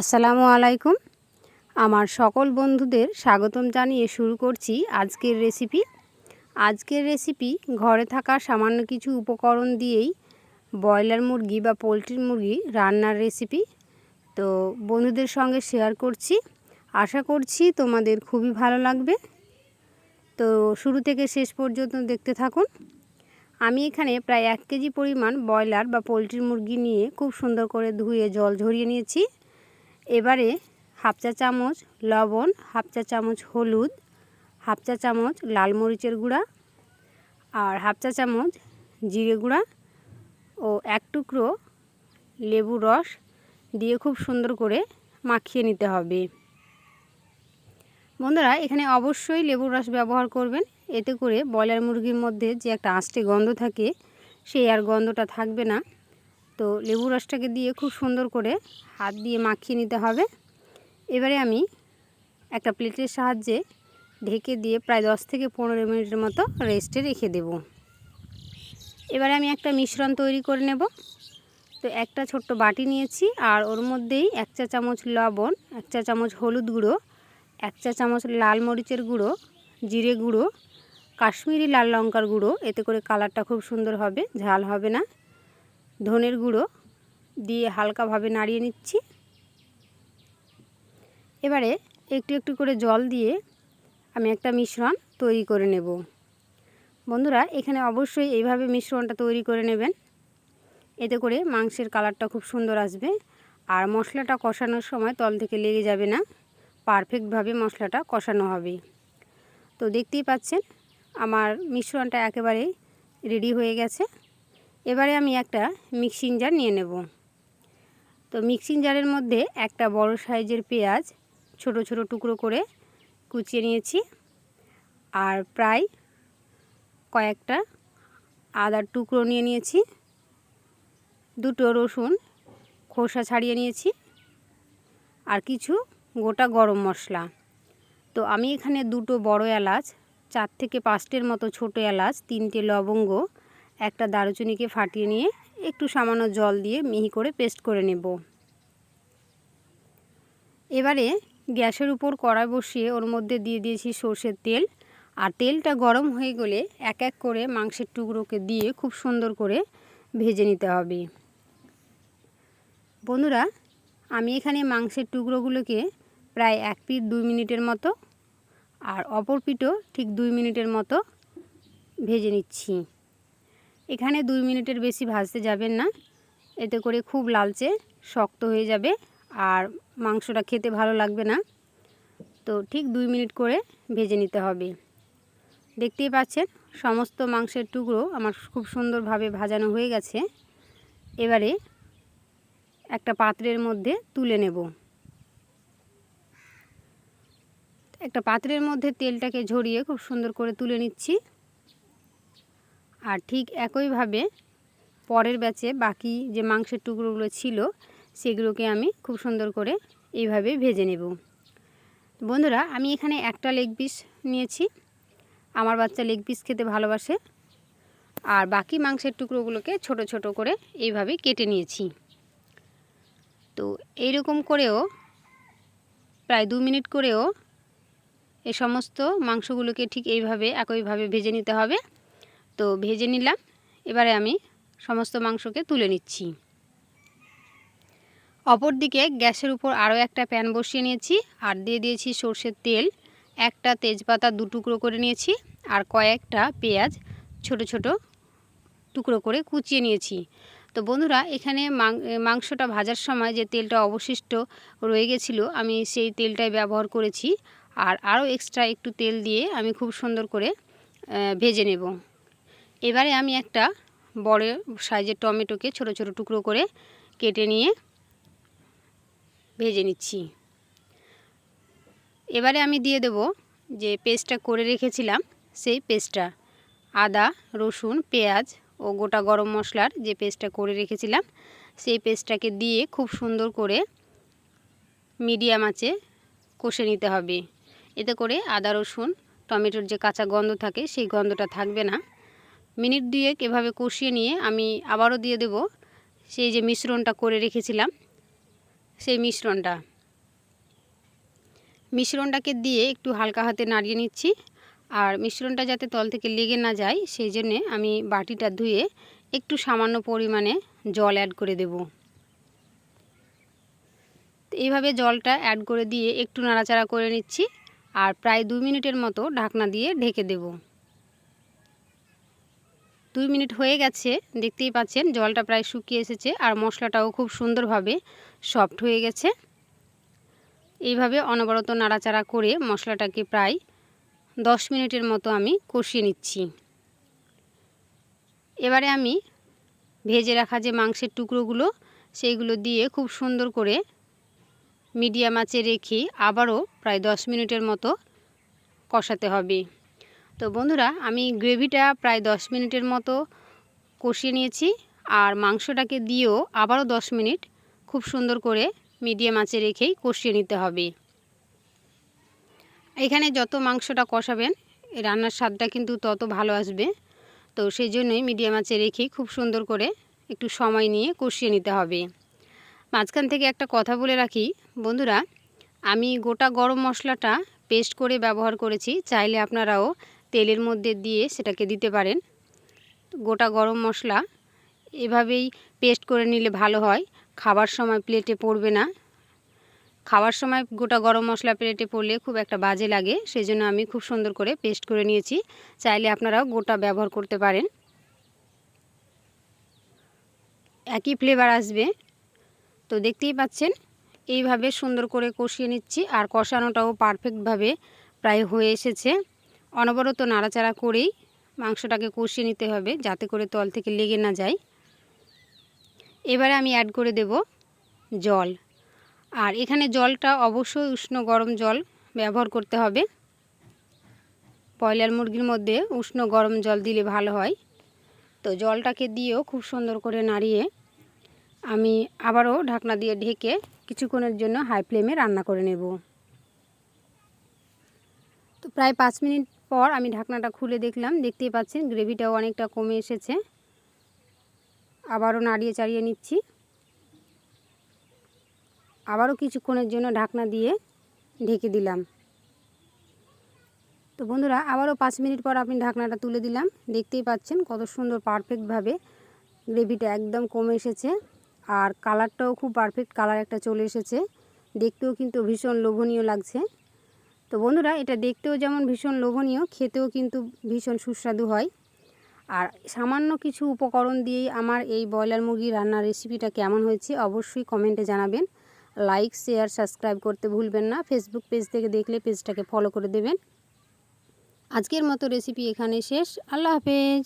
আসসালামু আলাইকুম। আমার সকল বন্ধুদের স্বাগতম জানিয়ে শুরু করছি আজকের রেসিপি। আজকের রেসিপি ঘরে থাকা সামান্য কিছু উপকরণ দিয়েই ব্রয়লার মুরগি বা পোলট্রির মুরগি রান্নার রেসিপি। তো বন্ধুদের সঙ্গে শেয়ার করছি। আশা করছি তোমাদের খুবই ভালো লাগবে। তো শুরু থেকে শেষ পর্যন্ত দেখতে থাকুন। আমি এখানে প্রায় এক কেজি পরিমাণ ব্রয়লার বা পোলট্রির মুরগি নিয়ে খুব সুন্দর করে ধুয়ে জল ঝরিয়ে নিয়েছি। এবারে হাফ চা চামচ লবণ, হাফ চা চামচ হলুদ, হাফ চা চামচ লাল মরিচের গুঁড়া আর হাফ চা চামচ জিরে গুঁড়া ও এক টুকরো লেবু রস দিয়ে খুব সুন্দর করে মাখিয়ে নিতে হবে। বন্ধুরা, এখানে অবশ্যই লেবুর রস ব্যবহার করবেন। এতে করে ব্রয়লার মুরগির মধ্যে যে একটা আষ্টে গন্ধ থাকে, সেই আর গন্ধটা থাকবে না। তো লেবু রসটাকে দিয়ে খুব সুন্দর করে হাত দিয়ে মাখিয়ে নিতে হবে। এবারে আমি একটা প্লেটের সাহায্যে ঢেকে দিয়ে প্রায় দশ থেকে পনেরো মিনিটের মতো রেস্টে রেখে দেব। এবারে আমি একটা মিশ্রণ তৈরি করে নেব। তো একটা ছোট্ট বাটি নিয়েছি আর ওর মধ্যেই এক চা চামচ লবণ, এক চা চামচ হলুদ গুঁড়ো, এক চা চামচ লাল মরিচের গুঁড়ো, জিরে গুঁড়ো, কাশ্মীরি লাল লঙ্কার গুঁড়ো। এতে করে কালারটা খুব সুন্দর হবে, ঝাল হবে না। ধনের গুঁড়ো দিয়ে হালকাভাবে নাড়িয়ে নিচ্ছি। এবারে একটু একটু করে জল দিয়ে আমি একটা মিশ্রণ তৈরি করে নেব। বন্ধুরা, এখানে অবশ্যই এইভাবে মিশ্রণটা তৈরি করে নেবেন। এতে করে মাংসের কালারটা খুব সুন্দর আসবে আর মশলাটা কষানোর সময় তল থেকে লেগে যাবে না। পারফেক্টভাবে মশলাটা কষানো হবে। তো দেখতেই পাচ্ছেন, আমার মিশ্রণটা একেবারেই রেডি হয়ে গেছে। এবারে আমি একটা মিক্সিং জার নিয়ে নেব। তো মিক্সিং জারের মধ্যে একটা বড় সাইজের পেঁয়াজ ছোট ছোট টুকরো করে কুচিয়ে নিয়েছি আর প্রায় কয়েকটা আদার টুকরো নিয়ে নিয়েছি। দুটো রসুন খোসা ছাড়িয়ে নিয়েছি আর কিছু গোটা গরম মশলা। তো আমি এখানে দুটো বড় এলাচ, চার থেকে পাঁচটের মতো ছোটো এলাচ, তিনটে লবঙ্গ একটা দারুচিনিকে ফাটিয়ে নিয়ে একটু সামান্য জল দিয়ে মিহি করে পেস্ট করে নেব। এবারে গ্যাসের উপর কড়াই বসিয়ে ওর মধ্যে দিয়ে দিয়েছি সর্ষের তেল। আর তেলটা গরম হয়ে গেলে এক এক করে মাংসের টুকরোকে দিয়ে খুব সুন্দর করে ভেজে নিতে হবে। বন্ধুরা, আমি এখানে মাংসের টুকরোগুলোকে প্রায় এক পিট দুই মিনিটের মতো আর অপর পিঠও ঠিক দুই মিনিটের মতো ভেজে নিচ্ছি। এখানে দুই মিনিটের বেশি ভাজতে যাবেন না। এতে করে খুব লালচে, শক্ত হয়ে যাবে আর মাংসটা খেতে ভালো লাগবে না। তো ঠিক দুই মিনিট করে ভেজে নিতে হবে। দেখতেই পাচ্ছেন, সমস্ত মাংসের টুকরো আমার খুব সুন্দরভাবে ভাজানো হয়ে গেছে। এবারে একটা পাত্রের মধ্যে তুলে নেব। একটা পাত্রের মধ্যে তেলটাকে ঝরিয়ে খুব সুন্দর করে তুলে নিচ্ছি। আর ঠিক একইভাবে পরের ব্যাচে বাকি যে মাংসের টুকরোগুলো ছিল, সেগুলোকে আমি খুব সুন্দর করে এইভাবে ভেজে নেব। বন্ধুরা, আমি এখানে একটা লেগ পিস নিয়েছি। আমার বাচ্চা লেগ পিস খেতে ভালোবাসে। আর বাকি মাংসের টুকরোগুলোকে ছোট ছোট করে এইভাবে কেটে নিয়েছি। তো এইরকম করেও, প্রায় দু মিনিট করেও, এ সমস্ত মাংসগুলোকে ঠিক এইভাবে, একইভাবে ভেজে নিতে হবে। তো ভেজে নিলাম। এবারে আমি সমস্ত মাংসকে তুলে নিচ্ছি। অপরদিকে গ্যাসের উপর আরও একটা প্যান বসিয়ে নিয়েছি আর দিয়ে দিয়েছি সর্ষের তেল। একটা তেজপাতা দু টুকরো করে নিয়েছি আর কয়েকটা পেঁয়াজ ছোট ছোট টুকরো করে কুচিয়ে নিয়েছি। তো বন্ধুরা, এখানে মাংসটা ভাজার সময় যে তেলটা অবশিষ্ট রয়ে গেছিল, আমি সেই তেলটাই ব্যবহার করেছি। আর আরও এক্সট্রা একটু তেল দিয়ে আমি খুব সুন্দর করে ভেজে নেব। এবারে আমি একটা বড় সাইজের টমেটোকে ছোট ছোট টুকরো করে কেটে নিয়ে ভেজে নিচ্ছি। এবারে আমি দিয়ে দেব যে পেস্টটা করে রেখেছিলাম, সেই পেস্টটা। আদা, রসুন, পেঁয়াজ ও গোটা গরম মশলার যে পেস্টটা করে রেখেছিলাম, সেই পেস্টটাকে দিয়ে খুব সুন্দর করে মিডিয়াম আঁচে কষে নিতে হবে। এতে করে আদা, রসুন, টমেটোর যে কাঁচা গন্ধ থাকে, সেই গন্ধটা থাকবে না। মিনিট দুয়েক এভাবে কষিয়ে নিয়ে আমি আবারও দিয়ে দেব। সেই যে মিশ্রণটা করে রেখেছিলাম, সেই মিশ্রণটা। মিশ্রণটাকে দিয়ে একটু হালকা হাতে নাড়িয়ে নিচ্ছি। আর মিশ্রণটা যাতে তল থেকে লেগে না যায়, সেই জন্যে আমি বাটিটা ধুয়ে একটু সামান্য পরিমাণে জল অ্যাড করে দেব। এইভাবে জলটা অ্যাড করে দিয়ে একটু নাড়াচাড়া করে নিচ্ছি। আর প্রায় দুই মিনিটের মতো ঢাকনা দিয়ে ঢেকে দেব। দুই মিনিট হয়ে গেছে, দেখতেই পাচ্ছেন জলটা প্রায় শুকিয়ে এসেছে আর মশলাটাও খুব সুন্দরভাবে সফট হয়ে গেছে। এইভাবে অনবরত নাড়াচাড়া করে মশলাটাকে প্রায় দশ মিনিটের মতো আমি কষিয়ে নিচ্ছি। এবারে আমি ভেজে রাখা যে মাংসের টুকরোগুলো, সেইগুলো দিয়ে খুব সুন্দর করে মিডিয়াম আঁচে রেখে আবারও প্রায় দশ মিনিটের মতো কষাতে হবে। তো বন্ধুরা, আমি গ্রেভিটা প্রায় দশ মিনিটের মতো কষিয়ে নিয়েছি আর মাংসটাকে দিয়েও আবারও দশ মিনিট খুব সুন্দর করে মিডিয়াম আঁচে রেখেই কষিয়ে নিতে হবে। এখানে যত মাংসটা কষাবেন রান্নার স্বাদটা কিন্তু তত ভালো আসবে। তো সেই জন্যই মিডিয়াম আঁচে রেখেই খুব সুন্দর করে একটু সময় নিয়ে কষিয়ে নিতে হবে। মাঝখান থেকে একটা কথা বলে রাখি, বন্ধুরা, আমি গোটা গরম মশলাটা পেস্ট করে ব্যবহার করেছি, চাইলে আপনারাও তেলের মধ্যে দিয়ে সেটাকে দিতে পারেন। গোটা গরম মশলা এভাবেই পেস্ট করে নিলে ভালো হয়। খাবার সময় প্লেটে পড়বে না। খাওয়ার সময় গোটা গরম মশলা প্লেটে পড়লে খুব একটা বাজে লাগে সেই জন্য আমি খুব সুন্দর করে পেস্ট করে নিয়েছি। চাইলে আপনারাও গোটা ব্যবহার করতে পারেন। একই ফ্লেভার আসবে। তো দেখতেই পাচ্ছেন, এইভাবে সুন্দর করে কষিয়ে নিচ্ছি। আর কষানোটাও পারফেক্টভাবে প্রায় হয়ে এসেছে। অনবরত নাড়াচাড়া করেই মাংসটাকে কষিয়ে নিতে হবে যাতে করে তল থেকে লেগে না যায়। এবারে আমি অ্যাড করে দেব জল। আর এখানে জলটা অবশ্যই উষ্ণ গরম জল ব্যবহার করতে হবে। ব্রয়লার মুরগির মধ্যে উষ্ণ গরম জল দিলে ভালো হয়। তো জলটাকে দিয়েও খুব সুন্দর করে নাড়িয়ে আমি আবারও ঢাকনা দিয়ে ঢেকে কিছুক্ষণের জন্য হাই ফ্লেমে রান্না করে নেব। তো প্রায় পাঁচ মিনিট পর আমি ঢাকনাটা খুলে দেখলাম, দেখতেই পাচ্ছেন গ্রেভিটাও অনেকটা কমে এসেছে। আবারও নাড়িয়ে চাড়িয়ে নিচ্ছি। আবারও কিছুক্ষণের জন্য ঢাকনা দিয়ে ঢেকে দিলাম। তো বন্ধুরা, আবারও পাঁচ মিনিট পর আপনি ঢাকনাটা তুলে দিলাম। দেখতেই পাচ্ছেন কত সুন্দর পারফেক্টভাবে গ্রেভিটা একদম কমে এসেছে। আর কালারটাও খুব পারফেক্ট কালার একটা চলে এসেছে। দেখতেও কিন্তু ভীষণ লোভনীয় লাগছে। তো বন্ধুরা, এটা দেখতেও যেমন ভীষণ লোভনীয়, খেতেও কিন্তু ভীষণ সুস্বাদু হয়। আর সামান্য কিছু উপকরণ দিয়েই আমার এই ব্রয়লার মুরগি রান্নার রেসিপিটা কেমন হয়েছে অবশ্যই কমেন্টে জানাবেন। লাইক শেয়ার সাবস্ক্রাইব করতে ভুলবেন না। ফেসবুক পেজ থেকে দেখলে পেজটাকে ফলো করে দেবেন। আজকের মতো রেসিপি এখানে শেষ। আল্লাহ হাফেজ।